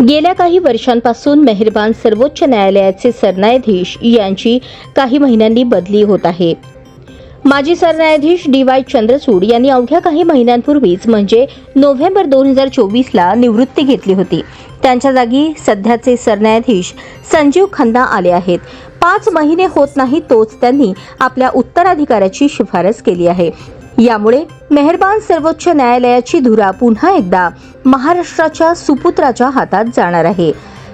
गेल्या काही वर्षांपासून मेहरबान सर्वोच्च न्यायालयाचे सरन्यायाधीश यांची काही महिन्यांनी बदली होत आहे. माजी सरन्यायाधीश डी वाय चंद्रचूड यांनी अवघ्या काही महिन्यांपूर्वीच म्हणजे नोव्हेंबर दोन हजार चोवीसला निवृत्ती घेतली होती. त्यांच्या जागी सध्याचे सरन्यायाधीश संजीव खन्ना आले आहेत. पाच महिने होत नाही तोच त्यांनी आपल्या उत्तराधिकाऱ्याची शिफारस केली आहे. यामुळे मेहरबान सर्वोच्च न्यायालयाची धुरा पुन्हा एकदा महाराष्ट्राच्या सुपुत्राच्या हातात जाणार आहे.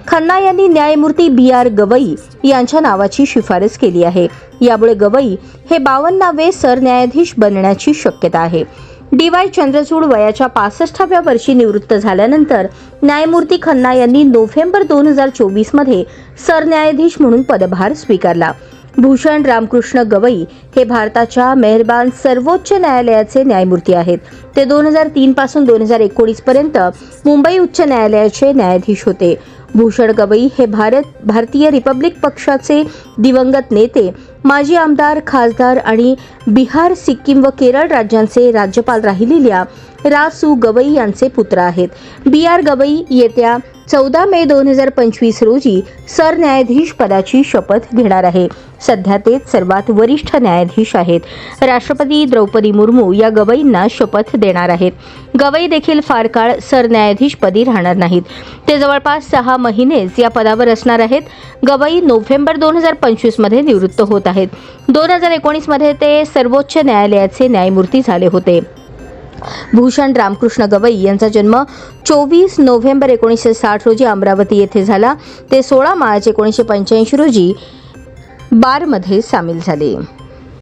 खन्ना यांनी न्यायमूर्ती बी आर गवई यांच्या नावाची शिफारस केली आहे. यामुळे गवई हे बावन्नावे सरन्यायाधीश बनण्याची शक्यता आहे. डी वाय चंद्रचूड वयाच्या पासष्टाव्या वर्षी निवृत्त झाल्यानंतर न्यायमूर्ती खन्ना यांनी नोव्हेंबर दोन हजार चोवीसमध्ये सरन्यायाधीश म्हणून पदभार स्वीकारला. भूषण रामकृष्ण गवई हे भारताच्या मेहरबान सर्वोच्च न्यायालयाचे न्यायमूर्ती आहेत. ते दोन हजार तीन पासून दोन हजार एकोणीस पर्यंत मुंबई उच्च न्यायालयाचे न्यायाधीश होते. भूषण गवई हे भारत भारतीय रिपब्लिक पक्षाचे दिवंगत नेते माजी आमदार खासदार आणि बिहार सिक्कीम व केरळ राज्यांचे राज्यपाल राहिलेल्या रा सु गवई यांचे पुत्र आहेत. बी आर गवई येत्या चौदा मे दोन हजार पंचवीस रोजी सरन्यायाधीश पदाची शपथ घेणार आहे. सध्या ते सर्वात वरिष्ठ न्यायाधीश आहेत. राष्ट्रपती द्रौपदी मुर्मू या गवईंना शपथ देणार आहेत. गवई देखील फार काळ सरन्यायाधीशपदी राहणार नाहीत. ते जवळपास सहा महिनेच या पदावर असणार आहेत. गवई नोव्हेंबर दोन हजार पंचवीसमध्ये निवृत्त होत आहेत. दोन हजार एकोणीसमध्ये ते सर्वोच्च न्यायालयाचे न्यायमूर्ती झाले होते. भूषण रामकृष्ण गवई यांचा जन्म चोवीस नोव्हेंबर एकोणीसशे साठ रोजी अमरावती येथे झाला. ते सोळा मार्च एकोणीसशे पंच्याऐंशी रोजी बारमध्ये सामील झाले.